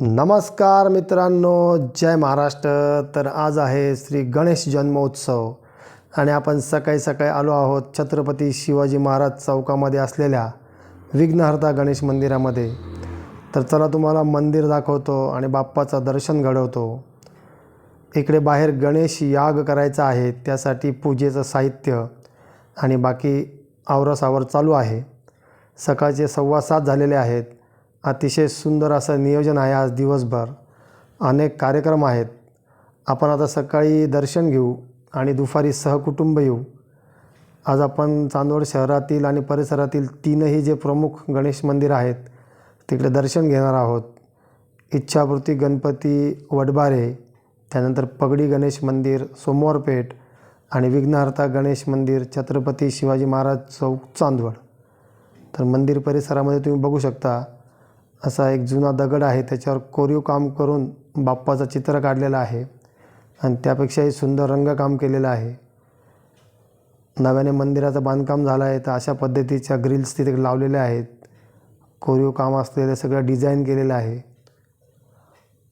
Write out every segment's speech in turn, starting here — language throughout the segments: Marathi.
नमस्कार मित्रांनो जय महाराष्ट्र. तर आज आहे श्री गणेश जन्मोत्सव आणि आपण सकाळी सकाळी आलो आहोत छत्रपती शिवाजी महाराज चौकामध्ये असलेल्या विघ्नहर्ता गणेश मंदिरामध्ये. तर चला तुम्हाला मंदिर दाखवतो आणि बाप्पाचं दर्शन घडवतो. इकडे बाहेर गणेश याग करायचा आहे त्यासाठी पूजेचं साहित्य आणि बाकी आवरासावर चालू आहे. सकाळचे सव्वा सात झालेले आहेत. अतिशय सुंदर असं नियोजन आहे आज दिवसभर. अनेक कार्यक्रम आहेत. आपण आता सकाळी दर्शन घेऊ आणि दुपारी सहकुटुंब येऊ. आज आपण चांदवड शहरातील आणि परिसरातील तीनही जे प्रमुख गणेश मंदिर आहेत तिकडे दर्शन घेणार आहोत. इच्छापूर्ती गणपती वडबारे त्यानंतर पगडी गणेश मंदिर सोमवारपेठ आणि विघ्नहर्ता गणेश मंदिर छत्रपती शिवाजी महाराज चौक चांदवड. तर मंदिर परिसरामध्ये तुम्ही बघू शकता असा एक जुना दगड आहे त्याच्यावर कोरीव काम करून बाप्पाचं चित्र काढलेलं आहे आणि त्यापेक्षाही सुंदर रंगकाम केलेलं आहे. नव्याने मंदिराचं बांधकाम झालं आहे तर अशा पद्धतीच्या ग्रिल्स तिथे लावलेल्या आहेत. कोरीव काम असलेलं सगळं डिझाईन केलेलं आहे.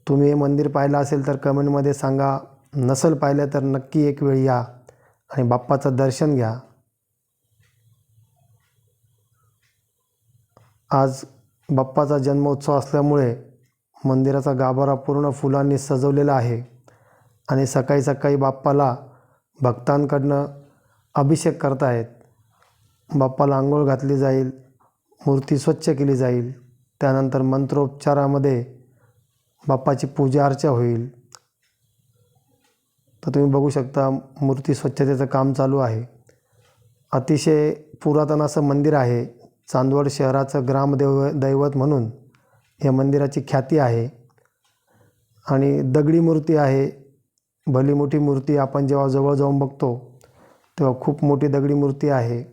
तुम्ही हे मंदिर पाहिलं असेल तर कमेंटमध्ये सांगा. नसेल पाहिलं तर नक्की एक वेळ या आणि बाप्पाचं दर्शन घ्या. आज बाप्पाचा जन्मोत्सव असल्यामुळे मंदिराचा गाभारा पूर्ण फुलांनी सजवलेला आहे आणि सकाळी सकाळी बाप्पाला भक्तांकडनं अभिषेक करतायत. बाप्पाला आंघोळ घातली जाईल मूर्ती स्वच्छ केली जाईल. त्यानंतर मंत्रोपचारामध्ये बाप्पाची पूजा अर्चा होईल. तर तुम्ही बघू शकता मूर्ती स्वच्छतेचं काम चालू आहे. अतिशय पुरातन असं मंदिर आहे. चांदवड शहराचं ग्रामदेव दैवत म्हणून या मंदिराची ख्याती आहे. आणि दगडी मूर्ती आहे. भली मोठी मूर्ती आपण जेव्हा जवळ जाऊन बघतो तेव्हा खूप मोठी दगडी मूर्ती आहे.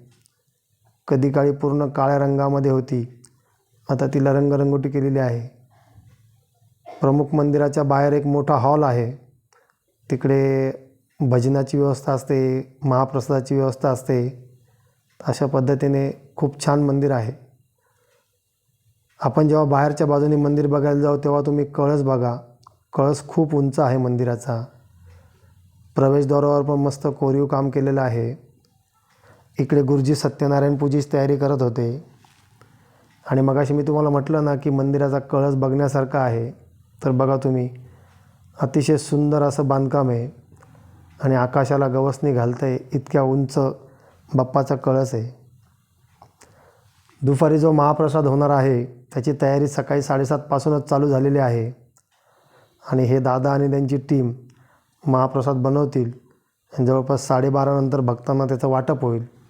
कधी काळी पूर्ण काळ्या रंगामध्ये होती. आता तिला रंगरंगोटी केलेली आहे. प्रमुख मंदिराच्या बाहेर एक मोठा हॉल आहे. तिकडे भजनाची व्यवस्था असते महाप्रसादाची व्यवस्था असते. अशा पद्धतीने खूप छान मंदिर आहे. आपण जेव्हा बाहेरच्या बाजूने मंदिर बघायला जाऊ तेव्हा तुम्ही कळस बघा. कळस खूप उंच आहे मंदिराचा. प्रवेशद्वारावर पण मस्त कोरीव काम केलेलं आहे. इकडे गुरुजी सत्यनारायण पूजेची तयारी करत होते. आणि मगाशी मी तुम्हाला म्हटलं ना की मंदिराचा कळस बघण्यासारखा आहे. तर बघा तुम्ही. अतिशय सुंदर असं बांधकाम आहे. आणि आकाशाला गवसणी घालतं आहे इतक्या उंच बाप्पाचा कळस आहे. दुपारी जो महाप्रसाद होणार आहे त्याची तयारी सकाळी साडेसातपासूनच चालू झालेली आहे. आणि हे दादा आणि त्यांची टीम महाप्रसाद बनवतील. आणि जवळपास साडेबारानंतर भक्तांना त्याचं वाटप होईल.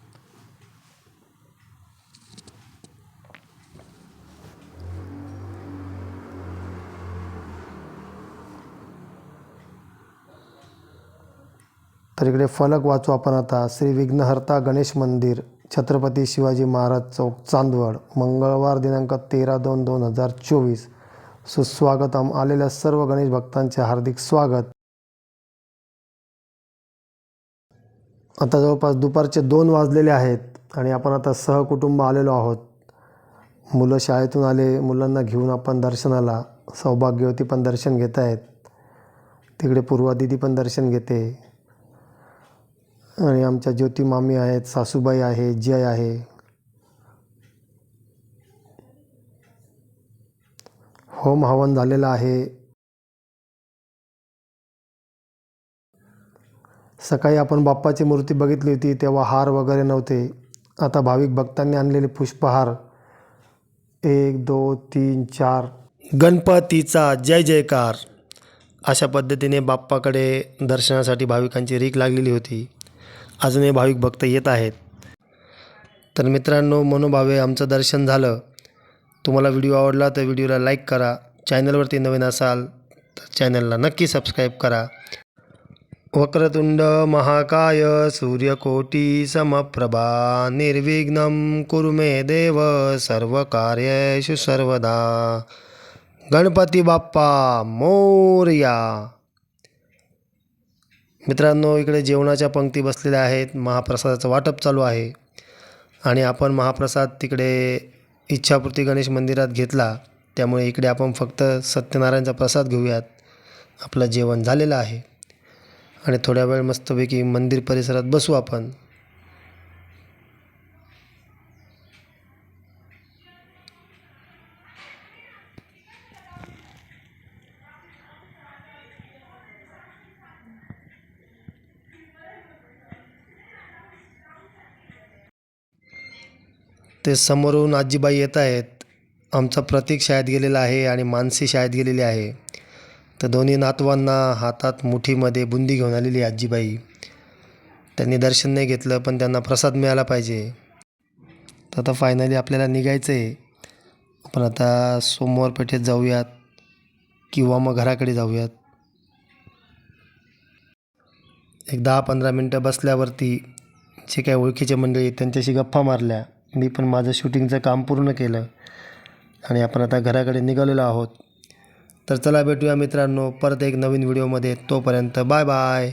तर इकडे फलक वाचू आपण आता. श्री विघ्नहर्ता गणेश मंदिर छत्रपती शिवाजी महाराज चौक चांदवड मंगळवार दिनांक तेरा दोन दोन हजार चोवीस. सुस्वागतम. आलेल्या सर्व गणेश भक्तांचे हार्दिक स्वागत. आता जवळपास दुपारचे दोन वाजलेले आहेत आणि आपण आता सहकुटुंब आलेलो आहोत. मुलं शाळेतून आले मुलांना घेऊन आपण दर्शनाला. सौभाग्यवती पण दर्शन घेत आहेत तिकडे पूर्वादिती पण दर्शन घेते. आणि आमच्या ज्योती मामी आहेत सासूबाई आहे जय आहे. होम हवन झालेलं आहे. सकाळी आपण बाप्पाची मूर्ती बघितली होती तेव्हा हार वगैरे नव्हते. आता भाविक भक्तांनी आणलेले पुष्पहार. एक दोन तीन चार. गणपतीचा जय जयकार. अशा पद्धतीने बाप्पाकडे दर्शनासाठी भाविकांची रीक लागलेली होती. अजूनही भाविक भक्त येत आहेत. तर मित्रांनो मनोभावे आमचं दर्शन झालं. तुम्हाला व्हिडिओ आवडला तर व्हिडिओला लाईक करा. चॅनलवरती नवीन असाल तर चॅनलला नक्की सबस्क्राईब करा. वक्रतुंड महाकाय सूर्यकोटी समप्रभा निर्विघ्न कुरु मे देव सर्व कार्येषु सर्वदा. गणपती बाप्पा मोर्या. मित्रांनो इकडे जेवणाच्या पंक्ती बसलेल्या आहेत. महाप्रसादाचं वाटप चालू आहे. आणि आपण महाप्रसाद तिकडे इच्छापूर्ती गणेश मंदिरात घेतला. त्यामुळे इकडे आपण फक्त सत्यनारायणचा प्रसाद घेऊयात. आपलं जेवण झालेलं आहे. आणि थोड्या वेळ मस्तपैकी मंदिर परिसरात बसू आपण. ते समोरून आजीबाई येत आहेत. आमचा प्रतीक शाळेत गेलेला आहे आणि मानसी शाळेत गेलेली आहे. तर दोन्ही नातवांना हातात मुठीमध्ये बुंदी घेऊन आलेली आहे आजीबाई. त्यांनी दर्शन नाही घेतलं पण त्यांना प्रसाद मिळाला पाहिजे. तर आता फायनली आपल्याला निघायचं आहे आपण आता सोमवार पेठेत जाऊयात किंवा मग घराकडे जाऊयात. एक दहा पंधरा मिनटं बसल्यावरती जे काही ओळखीचे मंडळी आहेत, त्यांच्याशी गप्पा मारल्या. मी पण माझं शूटिंगचं काम पूर्ण केलं आणि आपण आता घराकडे निघालेलो आहोत. तर चला भेटूया मित्रांनो परत एक नवीन व्हिडिओमध्ये. तोपर्यंत बाय बाय.